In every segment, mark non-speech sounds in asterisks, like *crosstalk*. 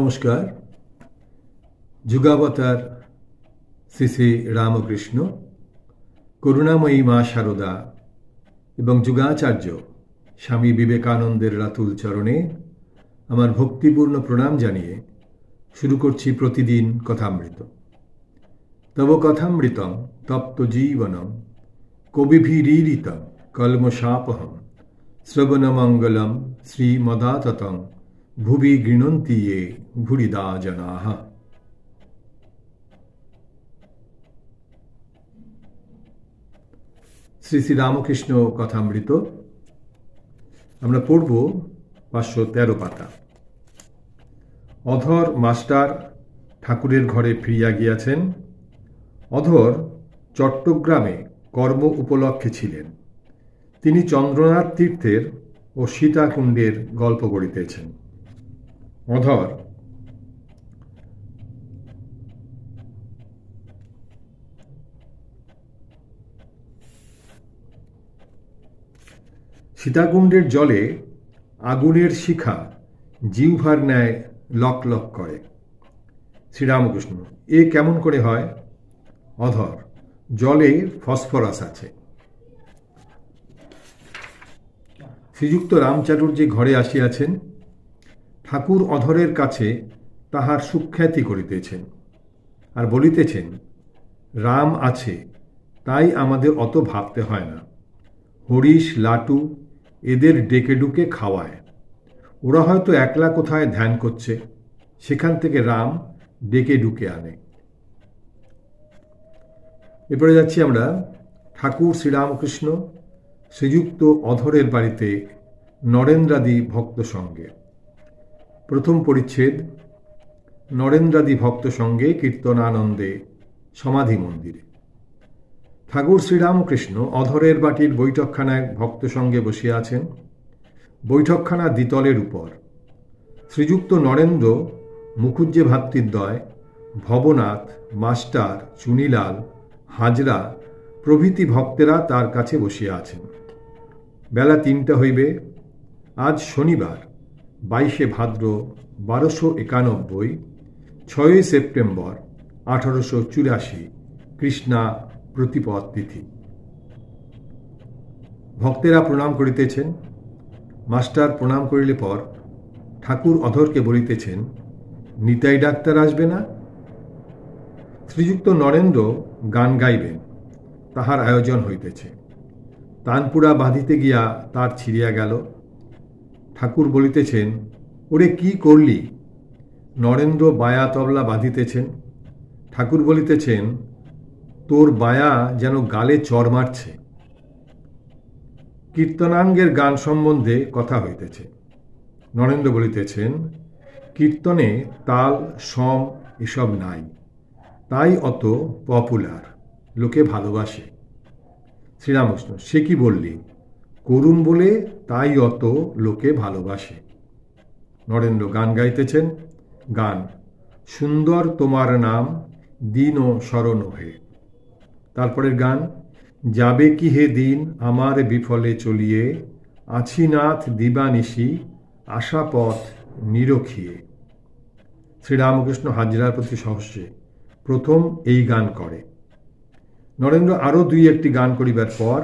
নমস্কার। যুগাবতার শ্রী শ্রী রামকৃষ্ণ, করুণাময়ী মা শারদা এবং যুগাচার্য স্বামী বিবেকানন্দের রাতুল চরণে আমার ভক্তিপূর্ণ প্রণাম জানিয়ে শুরু করছি প্রতিদিন কথামৃত। তব কথামৃতম তপ্ত জীবনম, কবিভিরীরিতম, কলমশাপহম, শ্রবণমঙ্গলম শ্রীমদাততং ভুবি গৃণন্তি ये ভুরিদা জনাহ। শ্রী শ্রী রামকৃষ্ণ কথামৃত। আমরা পড়ব পাঁচশো তেরো পাতা। অধর মাস্টার ঠাকুরের ঘরে ফিরিয়া গিয়াছেন। অধর চট্টগ্রামে কর্ম উপলক্ষে ছিলেন। তিনি চন্দ্রনাথ তীর্থের ও সীতাকুণ্ডের গল্প করিতেছেন অধর সীতাকুণ্ডের জলে আগুনের শিখা জিহ্বার ন্যায় লক লক করে। শ্রীরামকৃষ্ণ, এ কেমন করে হয়? অধর জলে ফসফরাস আছে। শ্রীযুক্ত রামচাটুর্যী ঘরে আসিয়াছেন। ঠাকুর অধরের কাছে তাহার সুখ্যাতি করিতেছেন আর বলিতেছেন, রাম আছে, তাই আমাদের অত ভাবতে হয় না। হরিশ লাটু এদের ডেকে ডুকে খাওয়ায়। ওরা হয়তো একলা কোথায় ধ্যান করছে, সেখান থেকে রাম ডেকে ডুকে আনে। এরপরে যাচ্ছি আমরা, ঠাকুর শ্রীরামকৃষ্ণ শ্রীযুক্ত অধরের বাড়িতে নরেন্দ্রাদি ভক্ত সঙ্গে। প্রথম পরিচ্ছেদ, নরেন্দ্রাদি ভক্ত সঙ্গে কীর্তনানন্দে সমাধি মন্দিরে। ঠাকুর শ্রীরামকৃষ্ণ অধরের বাটির বৈঠকখানায় ভক্ত সঙ্গে বসিয়া আছেন। বৈঠকখানা দ্বিতলের উপর। শ্রীযুক্ত নরেন্দ্র মুখুজ্জে ভাতৃদ্বয়, ভবনাথ, মাস্টার, চুনিলাল, হাজরা প্রভৃতি ভক্তেরা তার কাছে বসিয়া আছেন। বেলা তিনটা হইবে। আজ শনিবার। বাইশে ভাদ্র বারোশো একানব্বই, ছয়ই সেপ্টেম্বর আঠারোশো চুরাশি, কৃষ্ণা প্রতিপদ তিথি। ভক্তেরা প্রণাম করিতেছেন, মাস্টার প্রণাম করিলে পর ঠাকুর অধরকে বলিতেছেন, নিতাই ডাক্তার আসবে না? শ্রীযুক্ত নরেন্দ্র গান গাইবেন, তাহার আয়োজন হইতেছে। তানপুরা বাঁধিতে গিয়া তার ছিড়িয়া গেল ঠাকুর বলিতেছেন, ওরে কি করলি? নরেন্দ্র বায়া তবলা বাঁধিতেছেন। ঠাকুর বলিতেছেন, তোর বায়া যেন গালে চর মারছে। কীর্তনাঙ্গের গান সম্বন্ধে কথা হইতেছে। নরেন্দ্র বলিতেছেন, কীর্তনে তাল, সম এসব নাই, তাই অত পপুলার লোকে ভালোবাসে। শ্রীরামকৃষ্ণ, সে কি বললি? করুণ বলে তাই অত লোকে ভালোবাসে। নরেন্দ্র গান গাইতেছেন। গান, সুন্দর তোমার নাম, দিন ও স্মরণ হে তারপরের গান, যাবে কি হে দিন আমার বিফলে চলিয়ে আছি নাথ দিবানিশি, আশাপথ নিরখিয়ে। শ্রীরামকৃষ্ণ হাজরার প্রতি সহস্যে প্রথম এই গান করে। নরেন্দ্র আরও দুই একটি গান করিবার পর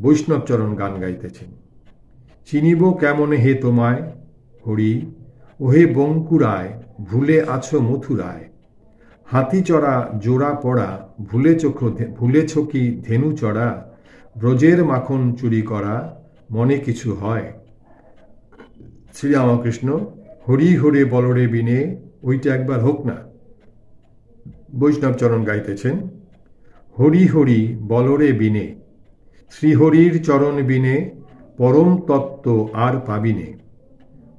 বৈষ্ণবচরণ গান গাইতেছেন। চিনিব কেমনে হে তোমায়, হরি, ওহে বঙ্কুরায়, ভুলে আছো মথুরায়। হাতি চড়া, জোড়া পড়া ভুলে চোখ ভুলেছ কি ধেনু চড়া, ব্রজের মাখন চুরি করা, মনে কিছু হয়। শ্রীরামকৃষ্ণ, হরি হরে বলরে বিনে, ওইটা একবার হোক না। বৈষ্ণবচরণ গাইতেছেন, হরি হরি বলরে বিনে। শ্রীহরির চরণ বিনে পরম তত্ত্ব আর পাবিনে।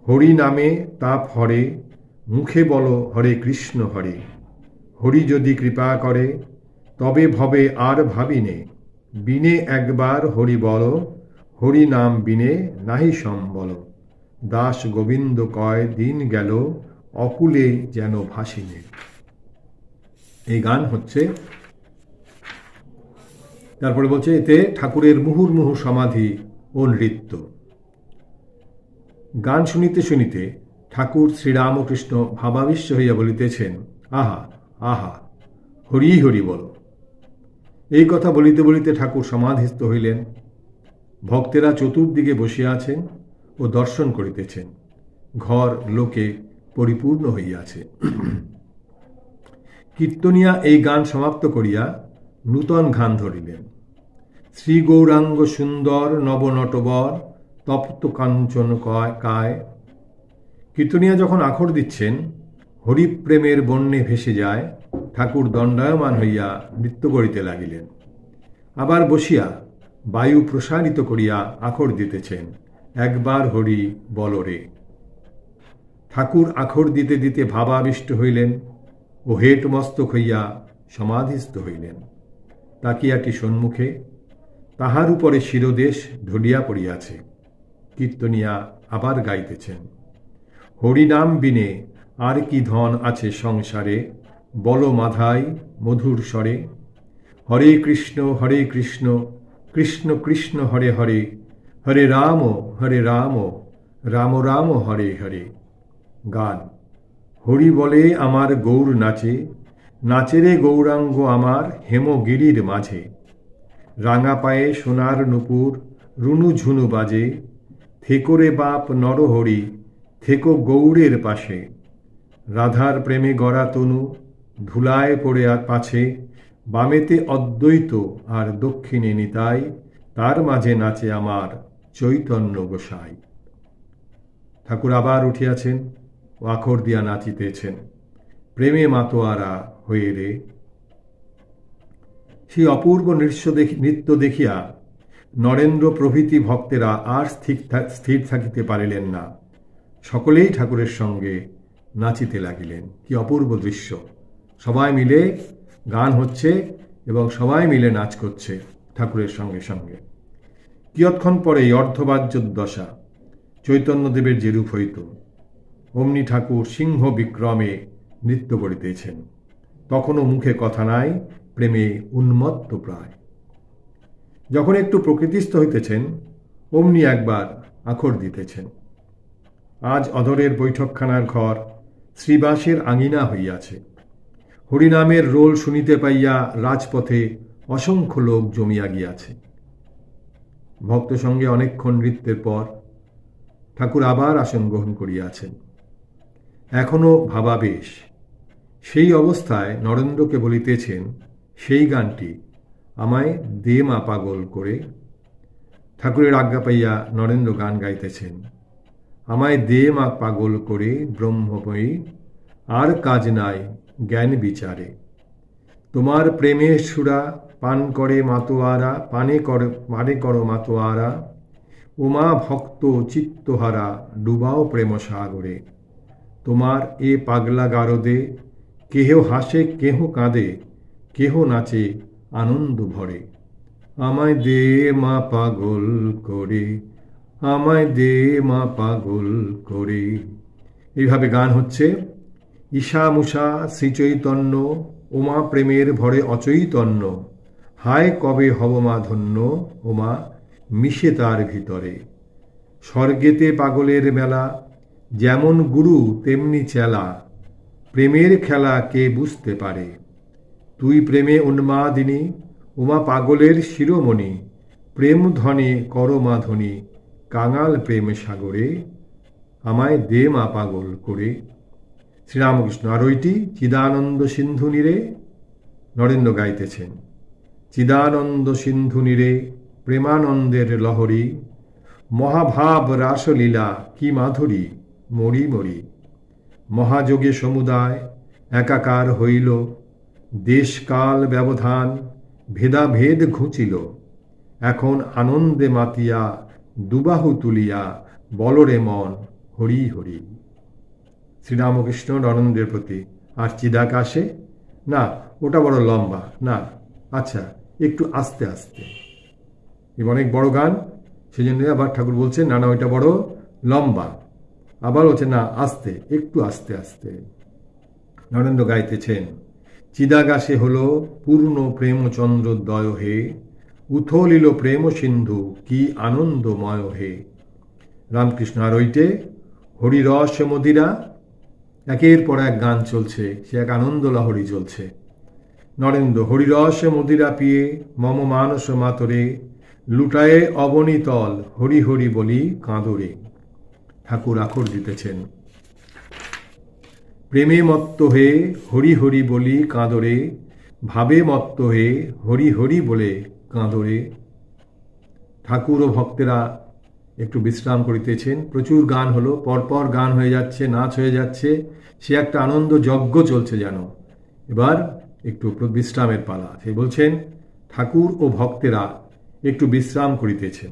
হরি নামে তাপ হরে, মুখে বল হরে কৃষ্ণ হরে। হরি যদি কৃপা করে, তবে ভবে আর ভাবিনে। বিনে একবার হরি বল, হরি নাম বিনে নাহি সম্বল। দাস গোবিন্দ কয়, দিন গেল, অকুলে যেন ভাসিনে। এই গান হচ্ছে তারপরে বলছে, এতে ঠাকুরের মুহুর্মুহু সমাধি ও নৃত্য। গান শুনিতে শুনিতে ঠাকুর শ্রীরামকৃষ্ণ ভাবাবিশ্ব হইয়া বলিতেছেন, আহা আহা, হরি হরি বল। এই কথা বলিতে বলিতে ঠাকুর সমাধিস্থ হইলেন। ভক্তেরা চতুর্দিকে বসিয়া আছেন ও দর্শন করিতেছেন। ঘর, লোকে পরিপূর্ণ হইয়াছে। *clears throat* কীর্তনিয়া এই গান সমাপ্ত করিয়া নূতন গান ধরিলেন। শ্রী গৌরাঙ্গ সুন্দর নবনটবর তপ্ত কাঞ্চন কয়, কায়। কীর্তনিয়া যখন আখর দিচ্ছেন, হরিপ্রেমের বন্যে ভেসে যায়, ঠাকুর দণ্ডায়মান হইয়া নৃত্য করিতে লাগিলেন। আবার বসিয়া বায়ু প্রসারিত করিয়া আখর দিতেছেন, একবার হরি বলরে ঠাকুর আখর দিতে দিতে ভাবাবিষ্ট হইলেন ও হেট মস্তক হইয়া সমাধিস্থ হইলেন। তাকিয়াটি সম্মুখে তাহার উপরে শিরদেশ ঢলিয়া পড়িয়াছে। কীর্তনিয়া আবার গাইতেছেন। হরিনাম বিনে আর কি ধন আছে সংসারে? বল মাধাই মধুর স্বরে। হরে কৃষ্ণ হরে কৃষ্ণ কৃষ্ণ কৃষ্ণ হরে হরে হরে রাম হরে রাম রাম রাম হরে হরে। গান। হরি বলে আমার গৌর নাচে নাচেরে গৌরাঙ্গ আমার হেমগিরির মাঝে। রাঙা পায়ে সোনার নুপুর, রুনু ঝুনু বাজে, থেকরে বাপ নরহরি, থেকো গৌড়ের পাশে। রাধার প্রেমে গড়া তনু, ধুলায় পড়ে আর পাছে, বামেতে অদ্বৈত আর দক্ষিণে নিতাই, তার মাঝে নাচে আমার চৈতন্য গোসাই। ঠাকুর আবার উঠিয়াছেন ও আখর দিয়া নাচিতেছেন। প্রেমে মাতোয়ারা হয়ে রে সেই অপূর্ব নৃত্য দেখি নৃত্য দেখিয়া নরেন্দ্র প্রভৃতি ভক্তেরা আর স্থির স্থির থাকিতে পারিলেন না। সকলেই ঠাকুরের সঙ্গে নাচিতে লাগিলেন। কি অপূর্ব দৃশ্য। সবাই মিলে গান হচ্ছে এবং সবাই মিলে নাচ করছে ঠাকুরের সঙ্গে সঙ্গে। কিয়ৎক্ষণ পরেই অর্ধবাজ্য দশা চৈতন্যদেবের যেরূপ হইত, অমনি ঠাকুর সিংহ বিক্রমে নৃত্য করিতেছেন। তখনও মুখে কথা নাই প্রেমে উন্মত্ত প্রায়। যখন একটু প্রকৃতিস্থ হইতেছেন, অমনি একবার আখর দিতেছেন। আজ অধরের বৈঠকখানার ঘর শ্রীবাসের আঙিনা হইয়াছে। হরিনামের রোল শুনিতে পাইয়া রাজপথে অসংখ্য লোক জমিয়া গিয়াছে। ভক্ত সঙ্গে অনেকক্ষণ নৃত্যের পর ঠাকুর আবার আসন গ্রহণ করিয়াছেন। এখনও ভাবাবেশ, সেই অবস্থায় নরেন্দ্রকে বলিতেছেন সেই গানটি আমায় দে মা পাগল করে ঠাকুরের আজ্ঞা পাইয়া নরেন্দ্র গান গাইতেছেন। আমায় দে মা পাগল করে ব্রহ্মময়ী, আর কাজ নাই জ্ঞান বিচারে। তোমার প্রেমের সুরা পান করে মাতোয়ারা, পানে কর, পানে করো মাতোয়ারা, উমা ভক্ত চিত্তহারা, ডুবাও প্রেম সাগরে। তোমার এ পাগলা গারদে কেহ হাসে, কেহ কাঁদে কেহ নাচে আনন্দ ভরে। আমায় দে মা পাগল করে, আমায় দে মা পাগল করে। এইভাবে গান হচ্ছে। ঈশা মুষা শ্রীচৈতন্য ওমা প্রেমের ভরে অচৈতন্য। হায় কবে হব মা ধন্য, ওমা মিশে তার ভিতরে। স্বর্গেতে পাগলের মেলা, যেমন গুরু তেমনি চেলা। প্রেমের খেলা কে বুঝতে পারে? তুই প্রেমে উন্মাদিনী, উমা পাগলের শিরোমণি। প্রেম ধনে করমাধনী কাঙাল প্রেম সাগরে, আমায় দে মা পাগল করে। শ্রীরামকৃষ্ণ, আর ওইটি চিদানন্দ সিন্ধু নীরে নরেন্দ্র গাইতেছেন। চিদানন্দ সিন্ধু নীরে প্রেমানন্দের লহরী, মহাভাব রাসলীলা কি মাধুরী, মরি মরি। মহাযোগে সমুদায় একাকার হইল দেশকাল ব্যবধান ভেদাভেদ ঘুচিল। এখন আনন্দে মাতিয়া, দুবাহু তুলিয়া, বলরে মন, হরি হরি। শ্রীরামকৃষ্ণ নরেন্দ্রের প্রতি আর চিদাকাশে না, ওটা বড় লম্বা, না। আচ্ছা একটু আস্তে আস্তে। এবং অনেক বড় গান সেই জন্য আবার ঠাকুর বলছেন, না না, ওইটা বড় লম্বা। আবার হচ্ছে না, আস্তে, একটু আস্তে আস্তে। নরেন্দ্র গাইতেছেন। চিদাগাসে হল পূর্ণ প্রেমচন্দ্রোদয় হে। উথলিল প্রেম সিন্ধু কি আনন্দময় হে। রামকৃষ্ণ আর ওইটে হরিরস মদিরা, একের পর এক গান চলছে, সে এক আনন্দ লহরী চলছে। নরেন্দ্র হরিরস মদিরা পিয়ে মম মানস মাতরে, লুটায়ে অবনীতল হরি হরি বলি কাঁদরে। ঠাকুর আখর দিতেছেন। প্রেমে মত্ত হয়ে হরি হরি বলি কাঁদরে, ভাবে মত্ত হয়ে হরি হরি বলে কাঁদরে। ঠাকুর ও ভক্তেরা একটু বিশ্রাম করিতেছেন। প্রচুর গান হলো, পরপর গান হয়ে যাচ্ছে, নাচ হয়ে যাচ্ছে। সে একটা আনন্দ যজ্ঞ চলছে যেন। এবার একটু বিশ্রামের পালা। সে বলছেন, ঠাকুর ও ভক্তেরা একটু বিশ্রাম করিতেছেন।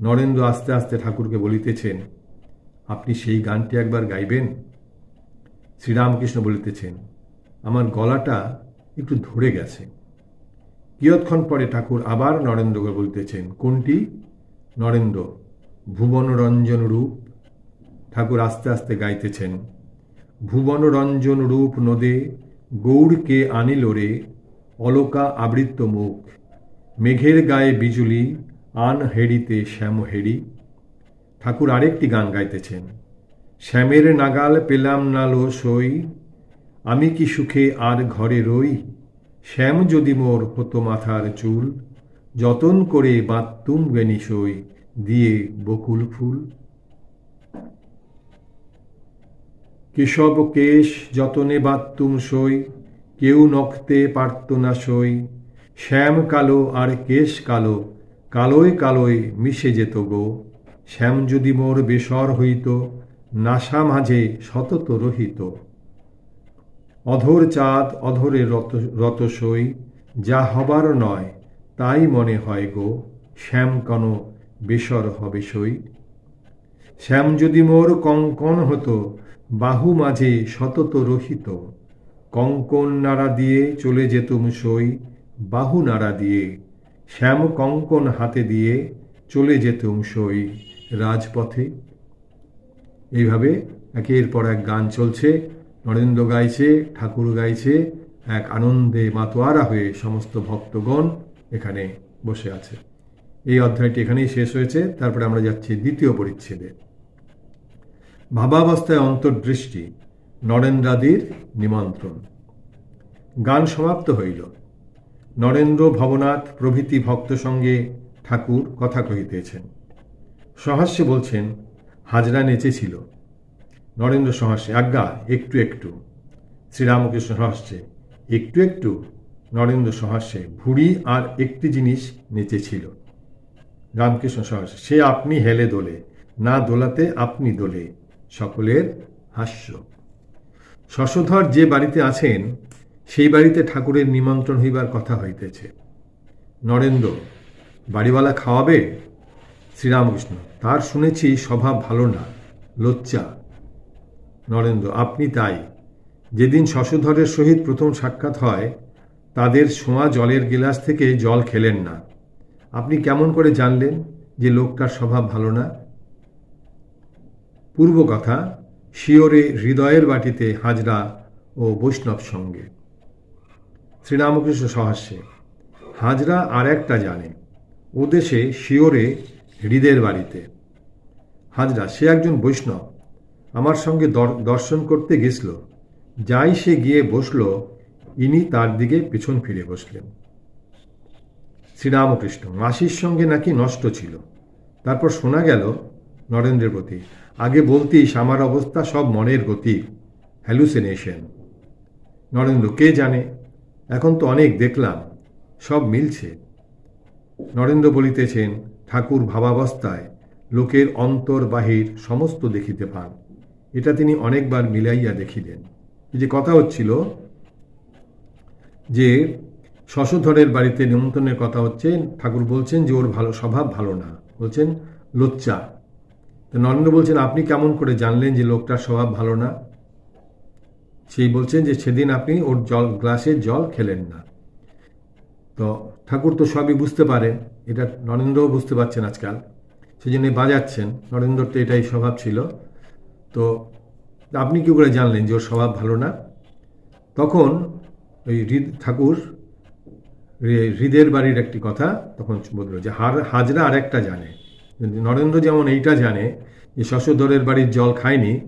নরেন্দ্র আস্তে আস্তে ঠাকুরকে বলিতেছেন, আপনি সেই গানটি একবার গাইবেন? শ্রীরামকৃষ্ণ বলিতেছেন, আমার গলাটা একটু ধরে গেছে। কিয়ৎক্ষণ পরে ঠাকুর আবার নরেন্দ্রকে বলতেছেন, কোনটি? নরেন্দ্র, ভুবনরঞ্জন রূপ। ঠাকুর আস্তে আস্তে গাইতেছেন, ভুবনরঞ্জন রূপ নদে গৌড়কে আনিল রে, অলকা আবৃত্ত মুখ। মেঘের গায়ে বিজুলি, আন হেড়িতে শ্যাম হেড়ি। ঠাকুর আরেকটি গান গাইতেছেন শ্যামের নাগাল পেলাম না লো সই। আমি কি সুখে আর ঘরে রই? শ্যাম যদি মোর হতো মাথার চুল, যতন করে বাত্তুম বেনি সই, দিয়ে বকুল ফুল। কেশব কেশ যতনে বাত্তুম সই, কেউ নখতে পারত না সই। শ্যাম কালো আর কেশ কালো, কালোয় কালোয় মিশে যেত গো। শ্যাম যদি মোর বেসর হইত নাসা মাঝে সতত রহিত। অধর চাঁদ অধরে রত, রতসই, যা হবার নয়, তাই মনে হয় গো, শ্যাম কন বেসর হবে সই। শ্যাম যদি মোর কঙ্কন হতো, বাহু মাঝে সতত রহিত। কঙ্কন নাড়া দিয়ে চলে যেতুম সই, বাহু নাড়া দিয়ে। শ্যাম কঙ্কন হাতে দিয়ে চলে যেতুম সই, রাজপথে এইভাবে একের পর এক গান চলছে, নরেন্দ্র গাইছে, ঠাকুর গাইছে, এক আনন্দে মাতোয়ারা হয়ে সমস্ত ভক্তগণ এখানে বসে আছে। এই অধ্যায়টি এখানেই শেষ হয়েছে, তারপরে আমরা যাচ্ছি দ্বিতীয় পরিচ্ছেদে। ভাবাবস্থায় অন্তর্দৃষ্টি, নরেন্দ্রাদির নিমন্ত্রণ। গান সমাপ্ত হইল। নরেন্দ্র ভবনাথ প্রভৃতি ভক্ত সঙ্গে ঠাকুর কথা কহিতেছেন। সহাস্যে বলছেন হাজরা নেচেছিল নরেন্দ্র সহাস্যে আজ্ঞা, একটু একটু। শ্রীরামকৃষ্ণ সহাস্যে একটু একটু। নরেন্দ্র সহাস্যে ভুড়ি আর একটি জিনিস নেচেছিল রামকৃষ্ণ সহাস্য সে আপনি হেলে দোলে, না দোলাতে আপনি দোলে, সকলের হাস্য। শশধর যে বাড়িতে আছেন, সেই বাড়িতে ঠাকুরের নিমন্ত্রণ হইবার কথা হইতেছে। নরেন্দ্র, বাড়িওয়ালা খাওয়াবে? শ্রীরামকৃষ্ণ, তার শুনেছি স্বভাব ভালো না লোচ্চা নরেন্দ্র, আপনি তাই। যেদিন শশধরের সহিত প্রথম সাক্ষাৎ হয়, তাদের ছোঁয়া জলের গিলাস থেকে জল খেলেন না। আপনি কেমন করে জানলেন যে লোকটার স্বভাব ভালো না? পূর্ব কথা শিওরে হৃদয়ের বাটিতে হাজরা ও বৈষ্ণব সঙ্গে। শ্রীরামকৃষ্ণ সহাস্যে হাজরা আর একটা জানে, ও দেশে শিওরে হৃদের বাড়িতে। হাজরা, সে একজন বৈষ্ণব। আমার সঙ্গে দর্শন করতে গেছিল। যাই সে গিয়ে বসল, ইনি তার দিকে পেছন ফিরে বসলেন। শ্রীরামকৃষ্ণ, মাসির সঙ্গে নাকি নষ্ট ছিল। তারপর শোনা গেল, নরেন্দ্রের প্রতি, আগে বলতিস আমার অবস্থা সব মনের গতি হ্যালুসিনেশন নরেন্দ্র, কে জানে? এখন তো অনেক দেখলাম, সব মিলছে। নরেন্দ্র বলিতেছেন ঠাকুর ভাবাবস্থায় লোকের অন্তর বাহির সমস্ত দেখিতে পান। এটা তিনি অনেকবার মিলাইয়া দেখিলেন। যে কথা হচ্ছিল যে শশধরের বাড়িতে নিমন্ত্রণের কথা হচ্ছে, ঠাকুর বলছেন যে ওর ভালো, স্বভাব ভালো না। বলছেন লোচ্চা তো নরেন্দ্র বলছেন, আপনি কেমন করে জানলেন যে লোকটার স্বভাব ভালো না? সেই বলছেন যে, সেদিন আপনি ওর জল, গ্লাসে জল খেলেন না। তো ঠাকুর তো সবই বুঝতে পারেন। এটা নরেন্দ্রও বুঝতে পারছেন আজকাল। সেই জন্য বাজাচ্ছেন। নরেন্দ্রর তো এটাই স্বভাব ছিল। তো আপনি কী করে জানলেন যে ওর স্বভাব ভালো না? তখন ওই হৃদ ঠাকুর হৃদের বাড়ির একটি কথা তখন বলল যে, হার, হাজরা আরেকটা জানে। নরেন্দ্র যেমন এইটা জানে যে, শশধরের বাড়ির জল খায়নি,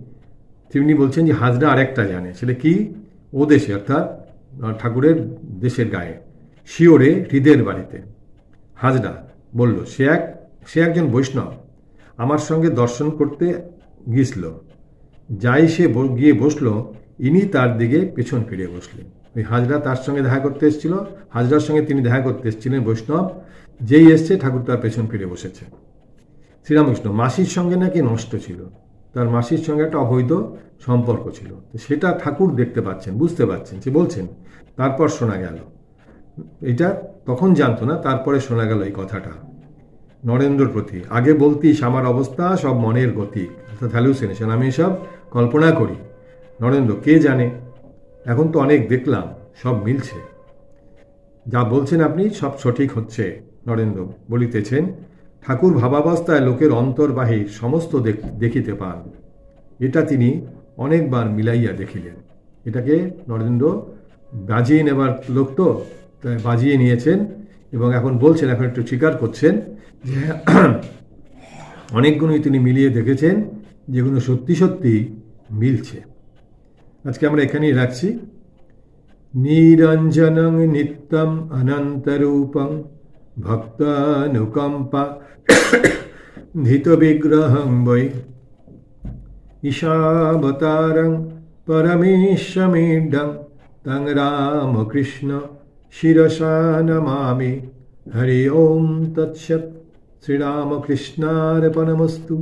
তেমনি বলছেন যে, হাজরা আর একটা জানে। সেটা কি? ও দেশে, অর্থাৎ, ঠাকুরের দেশের গায়ে। শিওরে হৃদের বাড়িতে। হাজরা বলল, সে এক, সে একজন বৈষ্ণব। আমার সঙ্গে দর্শন করতে গিয়েছিল। যাই সে গিয়ে বসল, ইনি তার দিকে পেছন ফিরে বসলেন। ওই হাজরা তার সঙ্গে দেখা করতে এসেছিল। হাজরার সঙ্গে তিনি দেখা করতে এসেছিলেন বৈষ্ণব। যেই এসছে, ঠাকুর তার পেছন ফিরে বসেছে। শ্রীরামকৃষ্ণ, মাসির সঙ্গে নাকি নষ্ট ছিল? তার মাসির সঙ্গে একটা অবৈধ সম্পর্ক ছিল। সেটা ঠাকুর দেখতে পাচ্ছেন, বুঝতে পাচ্ছেন সে বলছেন, তারপর শোনা গেল। এটা তখন জানতো না? তারপরে শোনা গেল এই কথাটা। নরেন্দ্রর প্রতি, আগে বলতিস আমার অবস্থা, সব মনের গতি। অর্থাৎ হ্যালুসিনেশন আমি সব কল্পনা করি। নরেন্দ্র, কে জানে? এখন তো অনেক দেখলাম, সব মিলছে। যা বলছেন আপনি সব সঠিক হচ্ছে, নরেন্দ্র বলিতেছেন। ঠাকুর ভাবাবস্থায় লোকের অন্তর্বাহী সমস্ত দেখ- দেখিতে পান। এটা তিনি অনেকবার মিলাইয়া দেখিলেন। এটাকে নরেন্দ্র বাজিয়ে নেবার লোক তো? বাজিয়ে নিয়েছেন এবং এখন বলছেন, এখন একটু স্বীকার করছেন যে *clears throat* অনেকগুলোই তিনি মিলিয়ে দেখেছেন যেগুলো সত্যি সত্যি মিলছে। আজকে আমরা এখানেই রাখছি। নিরঞ্জনং নিত্যম অনন্তরূপং ভক্তানুকম্পা *clears throat* ধৃতবিগ্রহং বৈ। ঈশাবতারং পরমেশ্বমেডং তং রামকৃষ্ণ শিরসা নমামি হরি ওম তৎসৎ শ্রীরামকৃষ্ণার্পণমস্তু